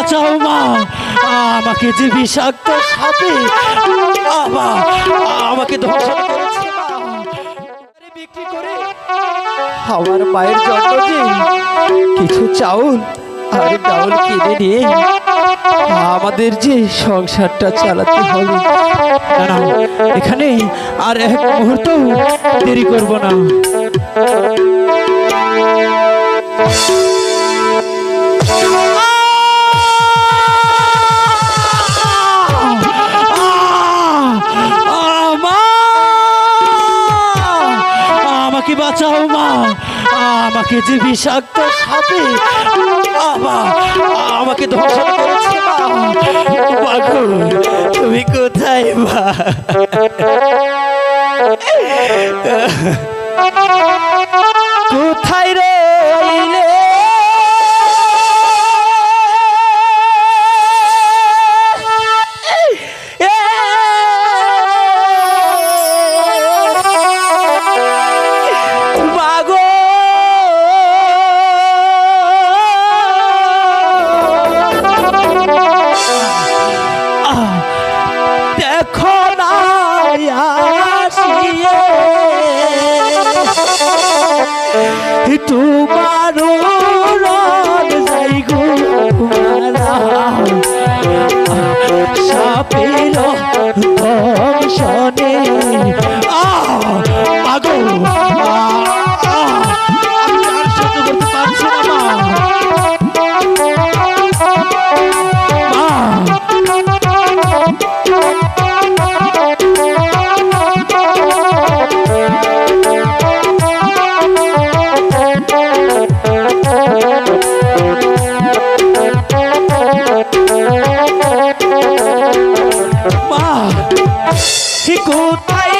বাঁচাও মা। আমাকে যে বিষাক্ত বাবা, আমাকে ধ্বংস আমার মায়ের জন্য কিছু চাউল আর ডাউল কিনে নিয়ে আমাদের যে সংসারটা চালাতে হবে। এখানে আর এক মুহূর্ত দেরি করব না। আমাকে বাঁচাও মা? আমাকে যে বিষাক্ত সাপে বাবা, আমাকে ধ্বংস করেছে তুমি কোথায় মা? কোথায় আসিয়ে। তোমার যাই গো সাপের দংশনে আগো আমি মা কোথায়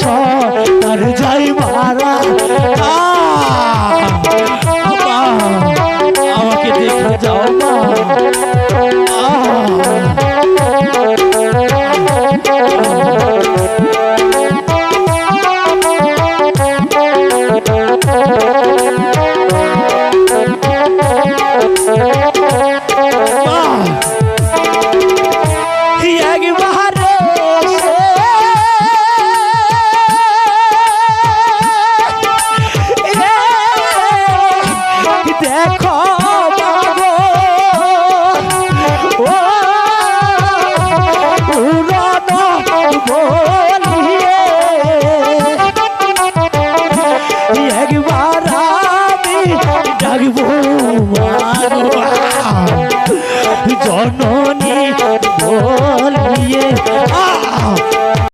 সর যাই মারা। আমাকে দেখে যাও মা। মাগো জননী